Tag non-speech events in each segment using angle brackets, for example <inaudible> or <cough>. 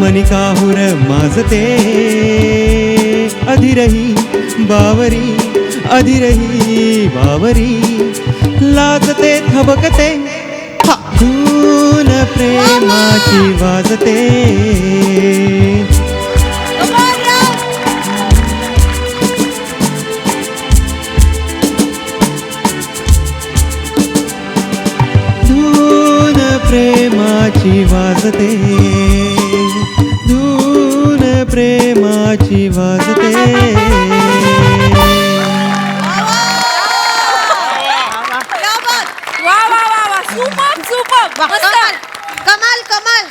मनिकाहुर माजते अधिरही बावरी अधिरही बावरी. लाजते थबकते धून प्रेमाची वाजते. धून प्रेमाची वाजते. प्रेमाची वाजते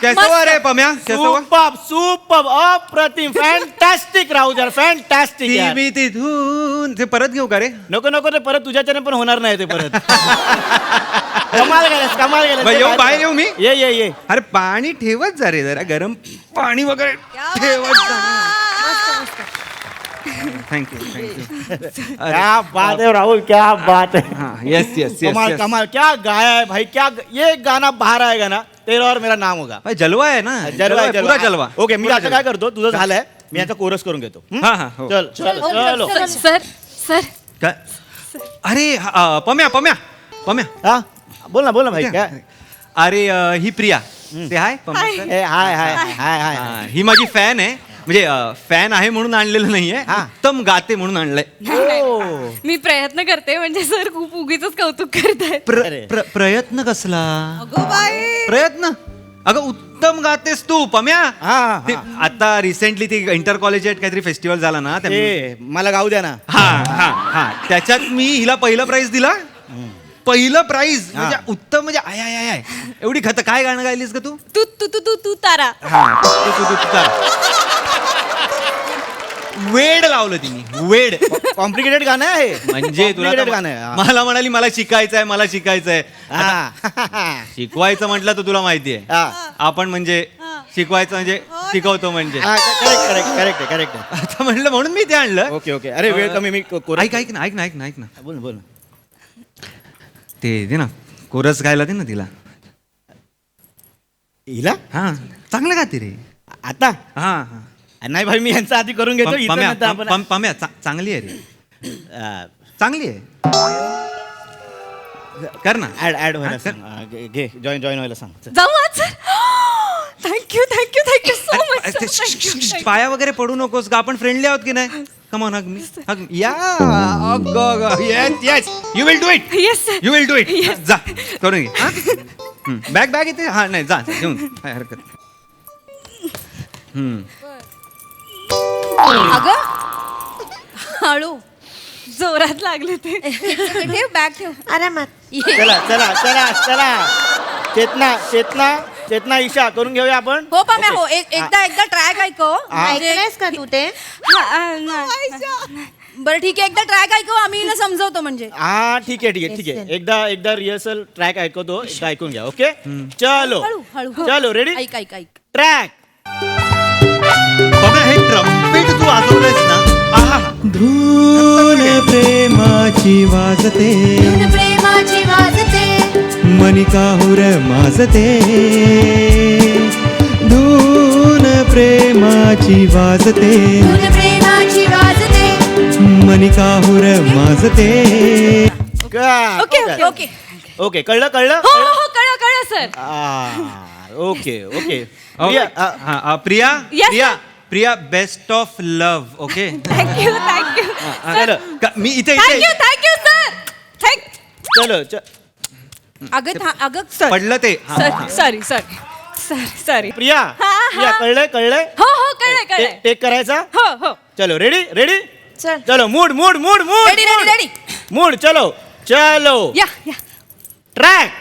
कैसा हुआ रे पम्या कैसा हुआ सुपर सुपर अप्रतिम फॅन्टॅस्टिक राहू जर फॅन्टॅस्टिक ती बी ती धून. ते परत घेऊ का रे? नको नको ते परत तुझ्याच्याने पण होणार नाही ते परत. कमाल केलंस कमाल बाई, केलंस येऊ बाहेर येऊ मी? ये ये ये. अरे पाणी ठेवत जा रे जरा. गरम पाणी वगैरे ठेवत जा. <laughs> थँक्यू थँक्यू <laughs> क्या बात है राहुल क्या बात है। हाँ यस यस कमाल यस कमाल क्या गाया है भाई क्या ये गाना बाहर आएगा ना तेरा और मेरा नाम होगा। भाई जलवा आहे ना। जलवा आहे, पूरा जलवा। ओके मी आता काय करतो? तुझं झालंय मी आता कोरस करून घेतो. हं? हा, हा, हो. चल चल चलो सर सर सर. काय? अरे हा, अ, पम्या पम्या पम्या. हा? बोल ना बोल ना भाई काय? अरे अ, ही प्रिया. ते हाय पम्या. Sir? ए, हाय हाय हाय हाय हाय हा, ही माझी फॅन आहे. म्हणजे फॅन आहे म्हणून आणलेलं नाहीये हा. उत्तम गाते म्हणून आणलंय. ओ. मी प्रयत्न करते म्हणजे सर खूप उगीच कौतुक करतायत प्र- अरे. प्र- प्रयत्न कसला? प्रयत्न? अगं उत्तम गातेस तू पम्या हा, हा. ते आता रिसेंटली ती इंटर कॉलेजिएट काहीतरी फेस्टिवल झाला ना त्या ए मला गाऊ द्या ना. हा हा हा. त्याच्यात मी हिला पहिलं प्राइज दिला. पहिलं प्राइज म्हणजे उत्तम म्हणजे आय आय आय आय. एवढी खत काय गाणं गायलीस का तू? तू तू तू तू तू तारा. हा तू- तू- तू- तू कर. वेड लावलं तिने वेड. कॉम्प्लिकेटेड गाणं आहे म्हणजे तुला Complicated गाणं आहे मला म्हणाली मला शिकायचं आहे मला शिकायचं आहे हा. <laughs> शिकवायचं म्हटलं तर तुला माहिती आहे. हा. आपण म्हणजे शिकवायचं म्हणजे शिकवतो म्हणजे. हा, करेक्ट करेक्ट करेक्ट आहे करेक्ट आहे आता म्हणलं म्हणून मी ते आणलं. Okay okay. अरे वेळ कमी मी को- ऐक ऐक ना ऐक ना ऐक ना ऐक ना. बोल ना, बोल. ना. ते दे ना. कोरस गायला दे ना तिला. हिला? हा. चांगलं गाते रे. आता? हा हा. नाही भाई मी यांचा आधी करून घेतो इथं पम्या नंतर पम- आपण- पम- पम्या चा- चांगली आहे रे <clears throat> चांगली आहे. कर ना. ऍड ऍड व्हायला हा. सांग. घे- घे. जॉईन जॉईन व्हायला सांग. जाऊ आज. Sir thank you thank you thank you so अरे, ते श- श- श- मच पाया वगैरे पडू नकोस का आपण फ्रेंडली आहोत की नाही? कमॉन हग मी हग या yes yes you will do it yes sir you will do it जा. करून घे बॅग बॅग इथे. हा नाही जा घेऊन. काय हरकत नाही. हम्म. अगं हळू. जोरात लागले ते. ठेव बॅग ठेव. आरामात. चला चला चला चला. चेतना चेतना चेतना ईशा करून घेऊया आपण. हो ओके. हो एक- एकदा एकदा ट्राय ऐको ऐकलंयस का तू ते? बरं ठीक आहे एकदा ट्राय ऐकव आम्ही हिला समजवतो म्हणजे. हा ठीक आहे ठीक आहे ठीक आहे. एकदा एकदा रिहर्सल ट्रॅक ऐकवतो एकदा ऐकून घ्या ओके? चलो. हळू हळू. हो. चलो रेडी ऐक ऐक ऐक. ट्रॅक बघा हे ट्रम्पेट तू वाजवलंयस ना? आहा. धून प्रेमाची वाजते. प्रेमाची वाजते. मनिकाहुर माजते. धून प्रेमाची वाजते. प्रेमाची वाजते. ओके ओके मनिकाहुर ओके ओके. ओके कळलं कळलं? हो हो हो कळलं कळलं सर. आ, ओके ओके. प्रिया, आ, हा, Priya? Yes, Priya? sir. Priya best of love okay thank you thank you चलो मी इथे थँक्यू इथे थँक्यू सर थँक चलो च- अगं था अगं सर पडलं ते हा, सर हा. Sorry sorry sorry sorry Priya हा, हा. प्रिया कळलंय कळलंय हो हो कळलंय कळलंय टेक करायचा हो हो चलो रेडी रेडी चल चलो mood mood mood mood ready ready ready mood चलो चलो या या ट्रॅक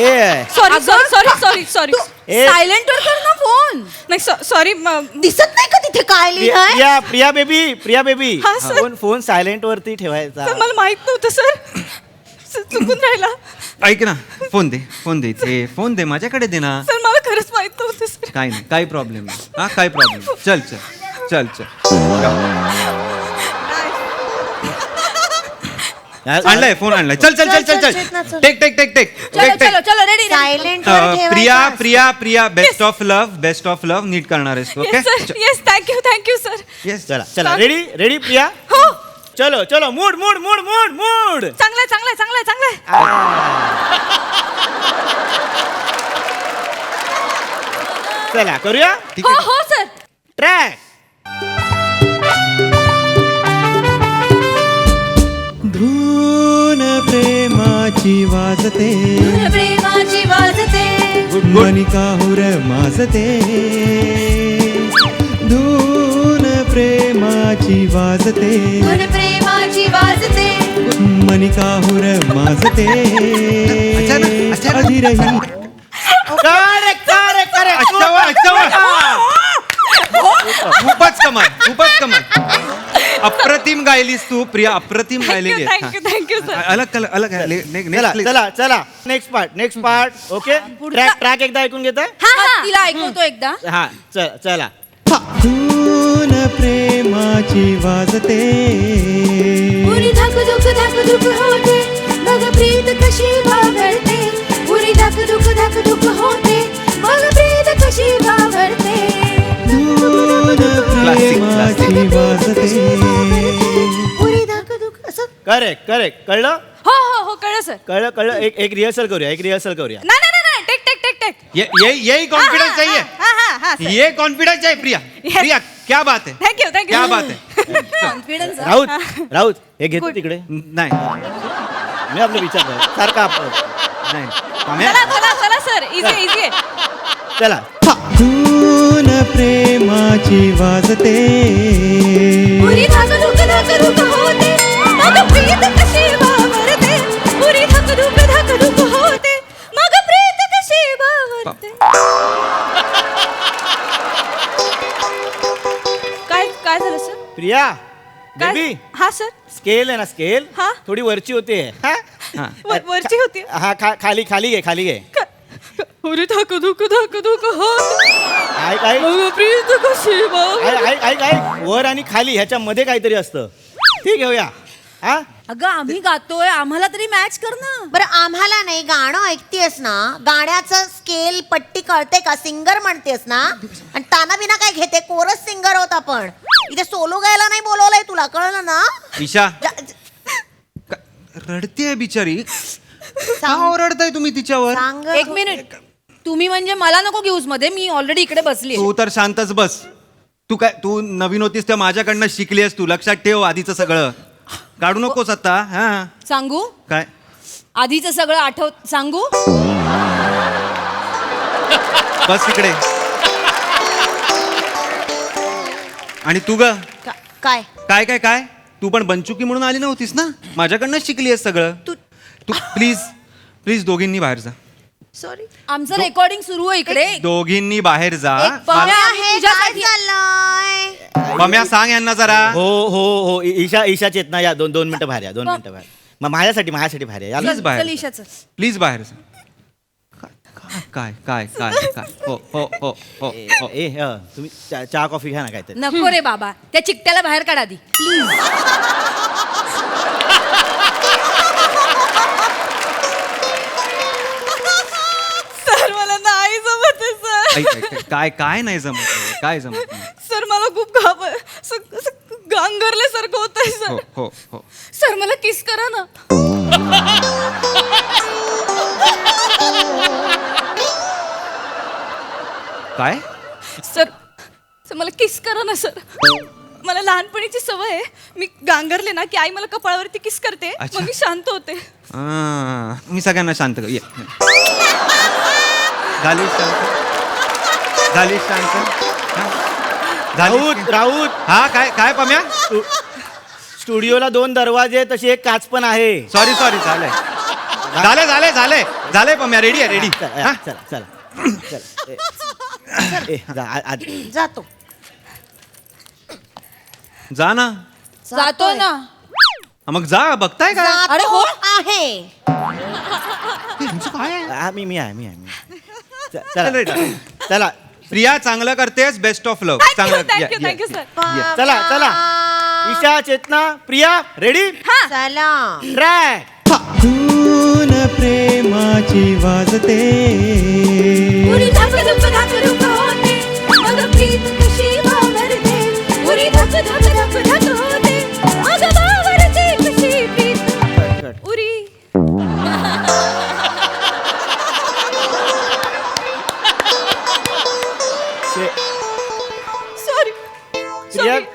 ए. Sorry sorry sorry sorry sorry ए. सायलेंट वर कर ना फोन नाही सॉरी दिसत नाही का इथे काय लिहिलंय? Priya Priya baby Priya baby. हा. फोन फोन सायलेंट वरती ठेवायचा. मला माहीत नव्हतं सर. चुकून राहिला. ऐक ना फोन दे फोन दे इथे फोन दे माझ्याकडे दे ना. सर मला खरंच माहीत नव्हतं सर. काय नाही काही प्रॉब्लेम नाही. हा काय प्रॉब्लेम चल चल चल चल. आणलाय फोन आणलाय. चल चल चल चल चल. Take take take take. चलो टेक चलो टेक चलो ready silent Priya Priya Priya best of love best of love नीट करणार आहेस okay yes thank you thank you sir yes चला चला. Ready ready Priya? हो. चलो चलो. Mood mood mood mood mood चांगलाय चांगलाय चांगलाय चांगलाय चला करूया? ठीक हो आहे हो सर ट्रॅक प्रेमाची वाजते. प्रेमाची वाजते. मणिकाहुर माजते. धून प्रेमाची वाजते. मन प्रेमाची वाजते. मणिकाहुर माजते. अधीरही खूपच कमाल खूपच कमाल. अप्रतिम गायलीस तू. प्रिया अप्रतिम गायलेली आहे. थँक्यू थँक्यू हा. सर अलग अलग अलग आहे. ने- ने- चला next, चला चला next part next part okay track track एकदा ऐकून घेताय? हा हा तिला ऐकवतो एकदा. हा. चला चला. धून प्रेमाची वाजते. पुरी धाक धुक धाक धुक होते. मग प्रीत कशी बावरते पुरी धाक धुक धाक धुक होते. मग प्रीत कशी बावरते करेक्ट करेक्ट कळलं? हो हो हो कळलं सर कळलं कळलं. एक एक रिहर्सल करूया एक रिहर्सल करूया. नाही नाही नाही टेक टेक टेक टेक. ये ये यही कॉन्फिडेंस चाहिए. हा हा हा ये कॉन्फिडेंस चाहिए प्रिया. Yes. प्रिया क्या बात है? थँक्यू थँक्यू क्या बात है? <laughs> कॉन्फिडन्स राऊत राऊत हे घेतो तिकडे. नाही. मी आपलं विचार सारखा आपण. नाही? चला चला चला सर इझी इझी आहे. चला. धून प्रेमाची वाजते. काय काय झालं सर? प्रिया काय? बेबी. हा सर. स्केल आहे ना स्केल? हा. थोडी वरची होते. <laughs> हा? हा. वर- वरची होती? हा खा- खाली खाली घे खाली घे. धुक धाक धुक हो ऐक ऐक मग प्रीत कशी बावरते ऐक ऐक ऐक ऐक वर आणि खाली ह्याच्या मध्ये काहीतरी असतं. ते घेऊया हा? अगं आम्ही गातोय. आम्हाला तरी मॅच कर ना. बरं आम्हाला नाही. गाणं ऐकतेस ना? गाण्याचं स्केल पट्टी कळते का? सिंगर म्हणतेस ना? आणि ताना बिना काय घेते? कोरस सिंगर होत आपण. इथे सोलो गायला नाही बोलवलंय तुला. कळलं ना? ईशा. जा- रडतेय बिचारी. का ओरडताय तुम्ही तिच्यावर? सांग. एक मिनिट. तुम्ही म्हणजे मला नको घेऊसमध्ये मी ऑलरेडी इकडे बसली तू तर शांतच बस. तू काय तू नवीन होतीस त्या माझ्याकडनं शिकलीस तू. लक्षात ठेव आधीचं सगळं. काढू नकोस आता हा. सांगू? काय? आधीचं सगळं आठव सांगू? बस तिकडे आणि तू ग? का- काय? काय काय काय? तू पण बनचुकी म्हणून आली नव्हतीस ना? माझ्याकडनं शिकली आहेस सगळं. तू तू प्लीज प्लीज दोघींनी बाहेर जा. सॉरी आमचं रेकॉर्डिंग सुरू आहे इकडे. दोघींनी बाहेर जा. मला- आम्ही आहे काय तुझ्यासाठी- चाललंय? पम्या सांग यांना जरा. हो हो हो. इ- ईशा ईशा चेतना या दोन दोन मिनिटं बाहेर या दोन मिनिटं बाहेर. मग माझ्यासाठी माझ्यासाठी बाहेर या. चल बाहेर. ईशाचं. प्लीज बाहेर जा. काय काय काय काय काय? हो हो हो हो ए, हो. ए अ, तुम्ही चा- चहा कॉफी घ्या ना काहीतरी. नको रे बाबा. त्या चिकट्याला बाहेर काढा आधी. प्लीज. ऐक, ऐक, ऐक. काय काय नाही जमत आहे? काय जमत नाही. सर मला खूप घाबर गांगरल्यासारखं होतंय हो सर. हो हो सर मला किस करा ना. काय? सर सर मला किस करा ना सर. मला लहानपणीची सवय आहे. मी गांगरले ना की आई मला कपाळावरती किस करते. अच्छा. मग मी शांत होते. आ, मी सगळ्यांना शांत कर ये. झाली शांत. झाली शांत. हा? झाली? राऊत राऊत. हा काय काय पम्या? स्टु- स्टुडिओला दोन दरवाजे तशी एक काच पण आहे. सॉरी सॉरी झालंय. झालंय झालंय झालंय. झालंय पम्या रेडी आहे रेडी चला चला चला. चला. ए, ए, जा, आ- आ- जातो. जा ना. जातो ना. हा, मग जा बघताय का? जातो अरे हो. आहे. तुमचं काय आहे? हा, मी मी आहे मी आहे मी आहे. च- चला. चला. प्रिया चांगलं करतेस. Best of love thank you चांगलं thank you Yeah, thank you yeah. Sir चला चला. ईशा चेतना प्रिया रेडी चला. धून प्रेमाची वाजते.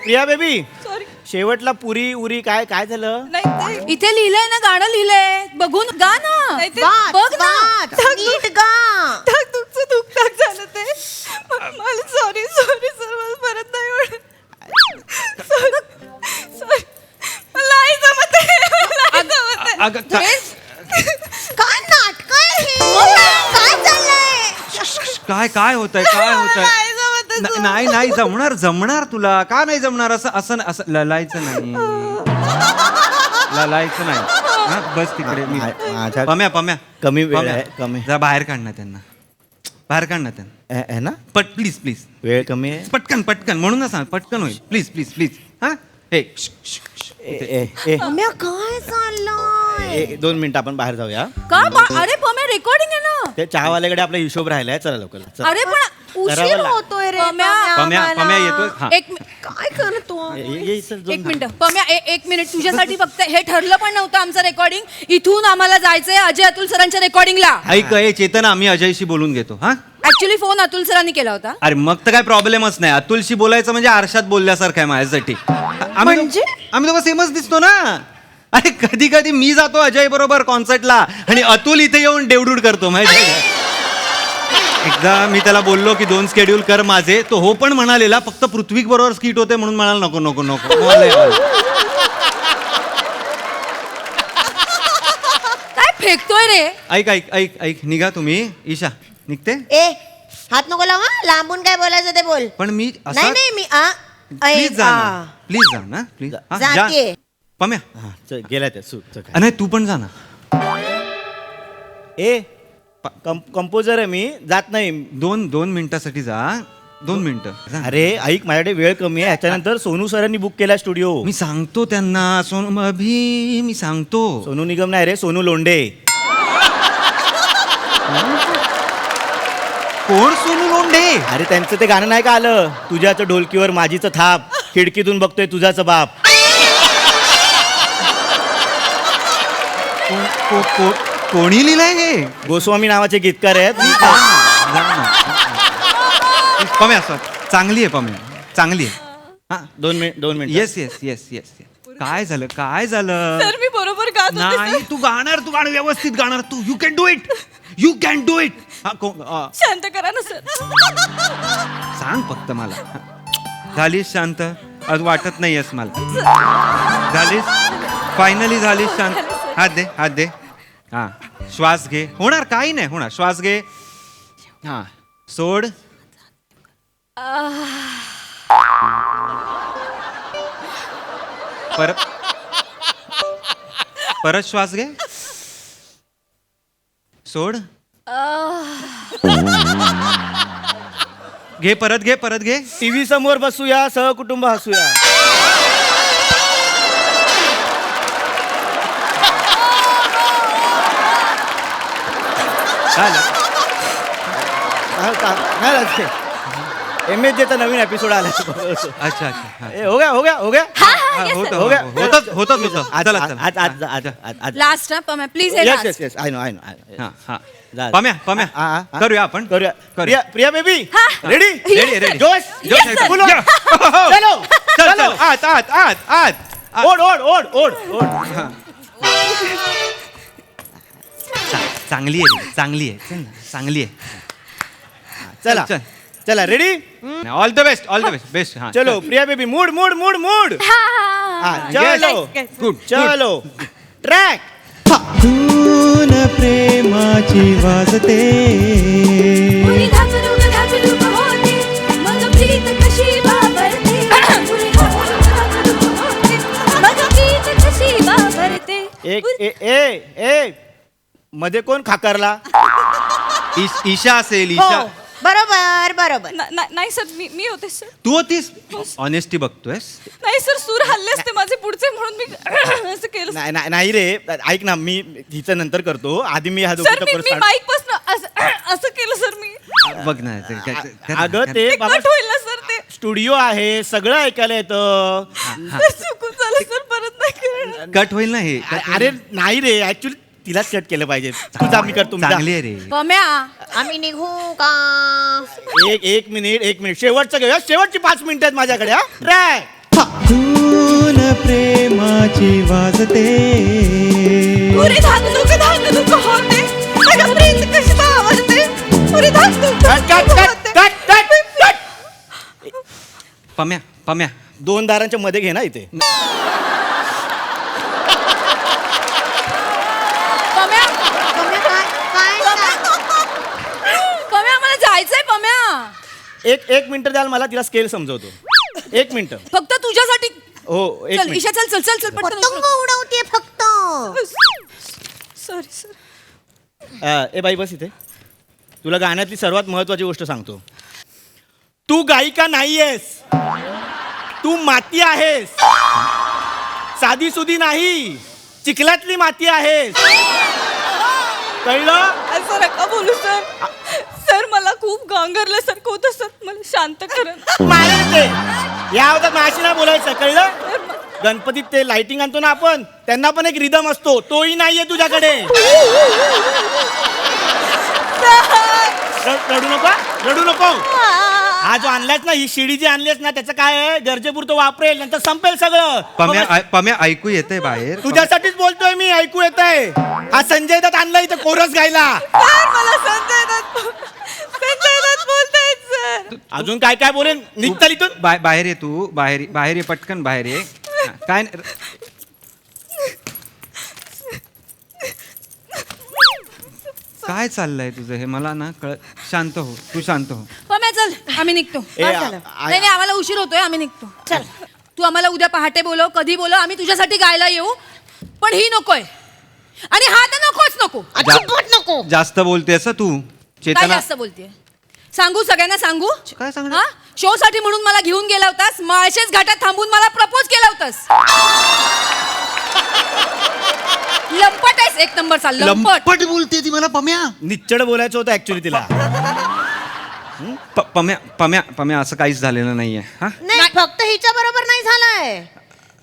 प्रिया बेबी सॉरी शेवटला पुरी उरी काय काय झालं? नाही ते इथे लिहिलंय ना गाणं लिहिलंय. बघून गा ना. नाही ते वाच, बघ ना. वाच, नीट गा. धक दुखचं दुख टाक झालं ते. मला सॉरी सॉरी सर मला परत नाही होणार सॉरी मला नाही जमत आहे. मला नाही जमत आहे. अगं, का- काय नाटक आहे हे? काय चाललंय? काय काय होतंय काय होतंय? नाही नाही नाही जमणार जमणार तुला. का नाही जमणार? असं असं असं ललायचं नाही. ललायचं नाही. हा, बस तिकडे मी मा- माझ्या- पम्या पम्या. कमी वेळ पम्या, आहे, कमी. जरा बाहेर काढ ना त्यांना. बाहेर काढ ना त्यांना. आहे ना? पट प्लीज प्लीज वेळ कमी आहे? पटकन पटकन. म्हणून ना सांग पटकन होईल. प्लीज प्लीज प्लीज हा? हे श, श, श. ए, ए, ए, म्या काय चाललंय? ए, दोन मिनिटं आपण बाहेर जाऊया. का बा- अरे पम्या रेकॉर्डिंग आहे ना. ते चहावाल्याकडे आपला हिशोब राहिलाय. चला लवकर चला. अरे पण उशीर होतोय रे पम्या, पम्या. पम्या येतोय? हा. एक मि- काय करतो ए, ये- ये इथं दोन एक मिनिट. पम्या ए- एक मिनिट. तुझ्यासाठी फक्त हे ठरलं पण नव्हतं आमचं रेकॉर्डिंग इथून आम्हाला जायचंय अजय अतुल सरांच्या रेकॉर्डिंगला ऐक हे चेतना आम्ही अजयशी बोलून घेतो हा? ऍक्च्युली फोन अतुल सरांनी केला होता. अरे मग तर काय प्रॉब्लेमच नाही. अतुलशी बोलायचं म्हणजे आरशात बोलल्यासारखं आहे माझ्यासाठी. आम्ही म्हणजे? आम्ही दोघं सेमच दिसतो ना. अरे कधी कधी मी जातो अजय बरोबर कॉन्सर्टला आणि अतुल इथे येऊन डेवडूड करतो माहिती आहे का? एकदा मी त्याला बोललो की दोन स्केड्यूल कर माझे. तो हो पण म्हणालेला फक्त पृथ्वीक बरोबर स्किट होते म्हणून म्हणाला नको नको नको. मला. काय फेकतोय रे? ऐक ऐक ऐक ऐक निघा तुम्ही. ईशा. निघते? ए हात नको लावा लांबून काय बोलायचं ते बोल. पण मी नाही असा नाही मी आ ऐ, प्लीज जा आ. प्लीज जा ना. प्लीज हा, जा. पम्या. हा, चल, गेला त्या सु चल, नाही तू पण जा ना. ए कंपोजर आहे मी जात नाही. दोन दोन मिनिटासाठी जा. दोन मिनिटं. जा. अरे ऐक माझ्याकडे वेळ कमी आहे. ह्याच्यानंतर सोनू सरांनी बुक केला स्टुडिओ मी सांगतो त्यांना सोनू अभि मी सांगतो. सोनू निगम नाही रे सोनू लोंढे. कोण लोंढे अरे त्यांचं ते गाणं नाही का आलं? तुझ्याचं ढोलकीवर माझीचं थाप. खिडकीतून बघतोय तुझाचं बाप. को- को- को- कोणी लिहिलंय हे? गोस्वामी नावाचे गीतकार आहेत. पम्या सर चांगली आहे पम्या. चांगली आहे. हा दोन मिनिट दोन minute. Yes yes yes yes काय झालं? काय झालं? सर मी बरोबर गात होते नाही. तू गाणार तू गाणं व्यवस्थित गाणार. तू you can do it you can do it शांत करा ना सर. सांग फक्त मला. झालीस शांत? आज वाटत नाहीयेस मला. झालीस? फायनली झालीस शांत. हात दे हात दे. हा. श्वास घे. होणार काही नाही होणार. श्वास घे. हा. सोड. परत. परत श्वास घे. सोड. घे परत घे परत घे. टीव्ही समोर बसूया सहकुटुंब हसूया. झालं एम एच चा नवीन एपिसोड आला. अच्छा अच्छा हा. ए, हो गया हो गया हो गया. हा, होतं, हो गया. होतं, होतं, होतं, होतं. आज चला, आज चला. आज आज आज आज आज. लास्ट ना पम्या प्लीज हे yes last. Yes yes I know I know हा हा. जा. पम्या पम्या. हा. करूया आपण? करूया. करूया. प्रिया प्रिया बेबी हा. रेडी रेडी रेडी जोश जोश या. चलो चल चलो चल आत आत आत आत ओढ ओढ ओढ ओढ ओढ चा- चांगली आहे रे, चांगली आहे चल ना, चांगली आहे चला चल. चला ready all the best all the best best हा चलो Priya baby mood mood mood mood हा चलो. गुड चलो. ट्रॅक धून प्रेमाची वाजते. एक ए ए ए. मध्ये कोण खाकरला? ईशा असेल ईशा. बरोबर बरोबर. ना- ना- नाही सर मी मी होते सर. तू होतीस? ऑनेस्टी बघतोयस? नाही सर सूर हल्ले असते माझे पुढचे म्हणून मी <coughs> असं केलं. नाही नाही- नाही रे. ऐक ना मी हिचं नंतर करतो. आधी मी हा सर दोघीचा मी परत मी start- माईकपासून असं <coughs> असं केलं सर मी. बघ ना ते- काय- काय- कर ना, अगं कर. ते ते बाबा कट होईल ना सर ते. स्टुडिओ आहे सगळं ऐकायला येतं. सर, <laughs> चुकून झालं सर परत नाही करणार. कट होईल ना हे? अरे नाही रे ऍक्च्युली तिलाच कट केलं पाहिजे. तुझा मी करतो मी जा. चांगली आहे रे. पम्या आम्ही निघू का? एक एक मिनिट एक मिनिट. शेवटचं घेऊया. शेवटची पाच मिनिटं आहेत माझ्याकडे हा. ट्रॅक धून प्रेमाची वाजते. पुरी धाकधूक धाकधूक होते. माझ्या प्रीत कशी आवडते पुरी धाकधूक cut cut cut cut cut cut. Pamya Pamya. दोन दारांच्या मध्ये घे ना इथे पम्या पम्या, काय काय काय? पम्या आम्हाला जायचंय पम्या. एक एक मिनिट द्याल मला? तिला स्केल समजवतो. एक मिनिट. फक्त तुझ्यासाठी. हो एक चल मिनिट. ईशा चल चल चल चल पटकन पतंग उडवते फक्त. Sorry sir a, A by bus इथे. तुला गाण्यातली सर्वात महत्वाची गोष्ट सांगतो. तू गायिका नाहीयेस. तू माती आहेस. साधी सुधी नाही. चिखलातली माती आहेस. <laughs> कळलं? नका बोलू सर सर मला खूप गांगरल्यासारखं होतं सर. मला शांत करा. मारेल ते या माझी बोलायचं कळलं? गणपतीत ते लाइटिंग आणतो ना आपण त्यांना पण एक रिदम असतो. तोही नाहीये तुझ्याकडे. र- रडू नको रडू नको. हा जो आणलायस ना ही शिडी जी आणलीस ना त्याचं काय आहे? गरजेपुरतं वापरेल नंतर संपेल सगळं. पम्या मग पम्या ऐकू येतंय बाहेर. तुझ्यासाठीच बोलतोय मी ऐकू येत आहे हा संजय दत्त आणला इथं कोरस गायला सर मला संजय दत्त. अजून काय काय बोलेन? निघताल इथून? बा- बाहेर ये तू बाहेर ये- बाहेर ये पटकन बाहेर ये. हा, काय न- काय चाललंय तुझं हे? मला ना कळ शांत हो तू शांत हो. पम्या चल आम्ही निघतो. ए, हा, आ- चला. आ- नाही नाही आम्हाला उशीर होतोय आम्ही निघतो. चल तू आम्हाला उद्या पहाटे बोलव कधी बोलव आम्ही तुझ्यासाठी गायला येऊ. पण ही नकोय. आणि हा तर नकोच नको. अजिबात नको. जास्त बोलतेस हं तू. काय चेतना जास्त बोलते सांगू सगळ्यांना सांगू? काय सांगणार? हा? शो साठी म्हणून मला घेऊन गेला होतास माळशेच घाटात थांबून मला प्रपोज केला होतास. <laughs> लंपट आहेस एक नंबरचा लंपट. लंपट बोलते ती मला पम्या. निच्चड बोलायचं होतं ऍक्च्युली तिला. <laughs> प- पम्या पम्या पम्या असं काहीच झालेलं नाहीये. हा? नाही फक्त हिच्या बरोबर नाही झालंय.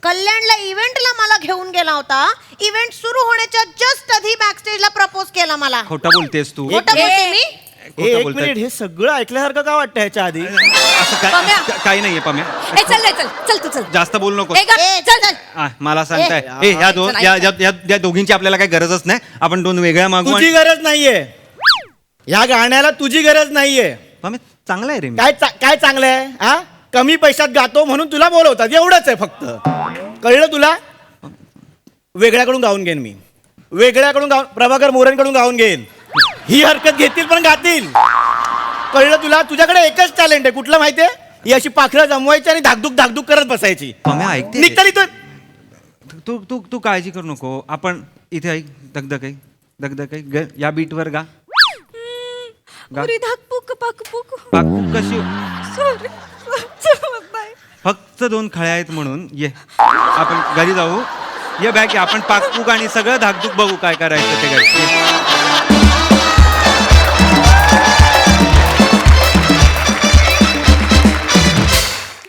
कल्याणला इव्हेंटला मला घेऊन गेला होता. इव्हेंट सुरू होण्याच्या जस्ट आधी बॅकस्टेजला प्रपोज केला मला. खोटं बोलतेस तू. खोटं ए- बोलते मी? ए, खोटं एक बोलताय. मिनिट हे सगळं ऐकल्यासारखं का वाटतं ह्याच्या आधी? असं पम्या. काही नाहीये पम्या. ए चल रे, चल चल तू चल. जास्त बोलू नको. ए, गा- ए, चल चल. आ, मला सांगताय. ए, ए ह्या दोन चल, या ऐक. या- या या दोघींची आपल्याला काही गरजच नाही. आपण दोन वेगळ्या मागू तुझी आणि- गरज नाहीये. या गाण्याला तुझी गरज नाहीये. पम्या चांगला आहे रे मी. काय चा- काय चांगलं आहे हा? कमी पैशात गातो म्हणून तुला बोलवतात. एवढंच आहे फक्त. कळलं तुला? वेगळ्याकडून गाऊन घेईन मी. वेगळ्याकडून गाऊन प्रभाकर मोरेंकडून गाऊन घेईन. ही हरकत घेतील पण गातील. कळलं तुला? तुझ्याकडे एकच टॅलेंट आहे. कुठलं माहितीये? ही अशी पाखरं जमवायची आणि धाकधूक धाकधूक करत बसायची. निघताल इथून तू. तू तू काळजी करू नको. आपण इथे ऐक. दगदग ऐक. दगदग ऐक. ग- या बीटवर गा. गा. पुरी धाक पुक पाक पुक पाकपूक फक्त दोन खळ्या आहेत म्हणून. ये. आपण घरी जाऊ. ये बॅग आपण पाकपूक आणि सगळं धाकधूक बघू काय करायचं ते घरी. ये.